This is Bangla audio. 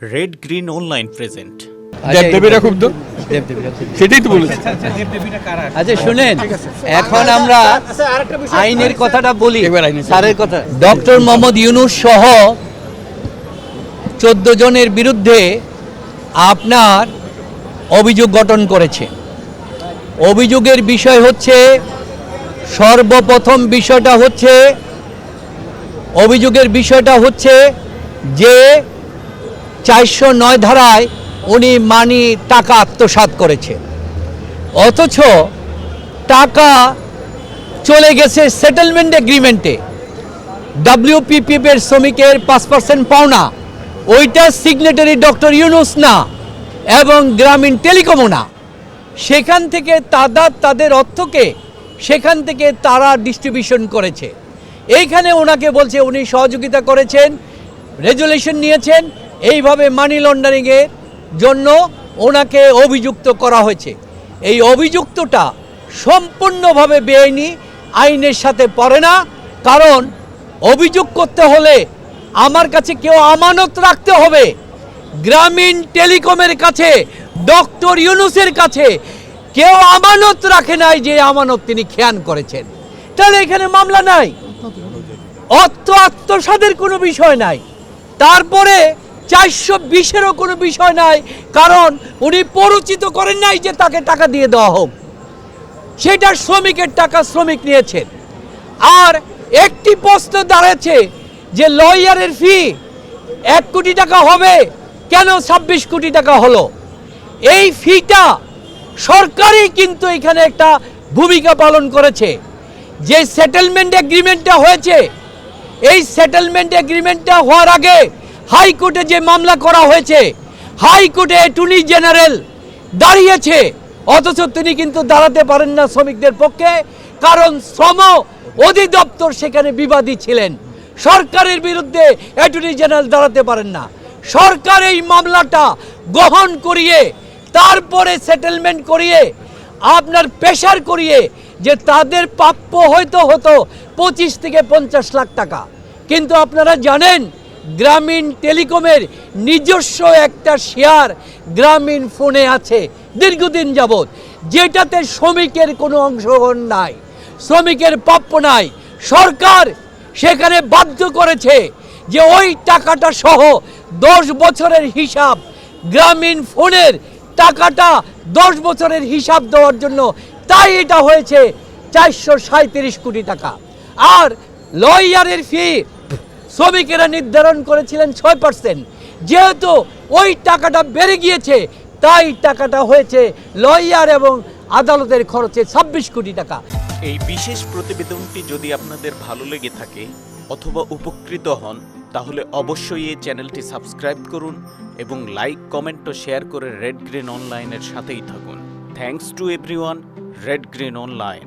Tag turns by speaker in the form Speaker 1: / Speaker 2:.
Speaker 1: রেড গ্রিন অনলাইন প্রেজেন্ট
Speaker 2: দেবদেবীরা খুব তো? সেটাই তো বলেছি।
Speaker 3: আচ্ছা শুনেন এখন আমরা আইনের কথাটা বলি। স্যারের কথা। ডক্টর মোহাম্মদ ইউনুস সহ চোদ্দ জনের বিরুদ্ধে আপনার অভিযোগ গঠন করেছে। অভিযোগের বিষয় হচ্ছে সর্বপ্রথম বিষয়টা হচ্ছে অভিযোগের বিষয়টা হচ্ছে যে চারশো নয় ধারায় উনি মানি টাকা আত্মসাৎ করেছে। অথচ টাকা চলে গেছে সেটেলমেন্ট এগ্রিমেন্টে ডাব্লিউপিপিএফ এর শ্রমিকের পাঁচ পার্সেন্ট পাওনা, ওইটা সিগনেটারি ডক্টর ইউনুস না, এবং গ্রামীণ টেলিকমও না। সেখান থেকে তারা তাদের অর্থকে সেখান থেকে তারা ডিস্ট্রিবিউশন করেছে। এইখানে ওনাকে বলছে উনি সহযোগিতা করেছেন রেজুলেশন নিয়েছেন এইভাবে মানি লন্ডারিংয়ের জন্য ওনাকে অভিযুক্ত করা হয়েছে। এই অভিযুক্তটা সম্পূর্ণভাবে বেআইনি, আইনের সাথে পড়ে না, কারণ অভিযোগ করতে হলে আমার কাছে কেউ আমানত রাখতে হবে। গ্রামীণ টেলিকমের কাছে, ডক্টর ইউনুসের কাছে কেউ আমানত রাখে নাই যে আমানত তিনি খেয়ান করেছেন। তাহলে এখানে মামলা নাই। অর্থ আত্মসাদের কোনো বিষয় নাই। তারপরে চারশো বিশেরও কোনো বিষয় নাই, কারণ উনি পরিচিত করেন নাই যে তাকে টাকা দিয়ে দেওয়া হোক। সেটা শ্রমিকের টাকা শ্রমিক নিয়েছেন। আর একটি প্রশ্ন দাঁড়াচ্ছে যে লয়ারের ফি এক কোটি টাকা হবে, কেন ছাব্বিশ কোটি টাকা হলো? এই ফিটা সরকারই কিন্তু এখানে একটা ভূমিকা পালন করেছে। যে সেটেলমেন্ট এগ্রিমেন্টটা হয়েছে, এই সেটেলমেন্ট এগ্রিমেন্টটা হওয়ার আগে হাইকোর্টে যে মামলা করা হয়েছে, হাইকোর্টে অ্যাটর্নি জেনারেল দাঁড়িয়েছে। অথচ তিনি কিন্তু দাঁড়াতে পারেন না শ্রমিকদের পক্ষে, কারণ শ্রম অধিদপ্তর সেখানে বিবাদী ছিলেন। সরকারের বিরুদ্ধে অ্যাটর্নি জেনারেল দাঁড়াতে পারেন না। সরকার এই মামলাটা গ্রহণ করিয়ে, তারপরে সেটেলমেন্ট করিয়ে, আপনার প্রেশার করিয়ে যে তাদের প্রাপ্য হয়তো হতো পঁচিশ থেকে পঞ্চাশ লাখ টাকা। কিন্তু আপনারা জানেন গ্রামীণ টেলিকমের নিজস্ব একটা শেয়ার গ্রামীণ ফোনে আছে দীর্ঘদিন যাবৎ, যেটাতে শ্রমিকের কোনো অংশগ্রহণ নাই, শ্রমিকের প্রাপ্য নাই। সরকার সেখানে বাধ্য করেছে যে ওই টাকাটা সহ দশ বছরের হিসাব গ্রামীণ ফোনের টাকাটা দশ বছরের হিসাব দেওয়ার জন্য, তাই এটা হয়েছে চারশো কোটি টাকা। আর লয়ারের ফি শ্রমিকেরা নির্ধারণ করেছিলেন ছয় পার্সেন্ট যেহেতু ওই টাকাটা বেড়ে গিয়েছে, তাই টাকাটা হয়েছে লয়ার এবং আদালতের খরচে ছাব্বিশ কোটি টাকা।
Speaker 1: এই বিশেষ প্রতিবেদনটি যদি আপনাদের ভালো লেগে থাকে অথবা উপকৃত হন, তাহলে অবশ্যই এই চ্যানেলটি সাবস্ক্রাইব করুন এবং লাইক, কমেন্ট ও শেয়ার করে রেড গ্রিন অনলাইনের সাথেই থাকুন। Thanks to everyone Red Green Online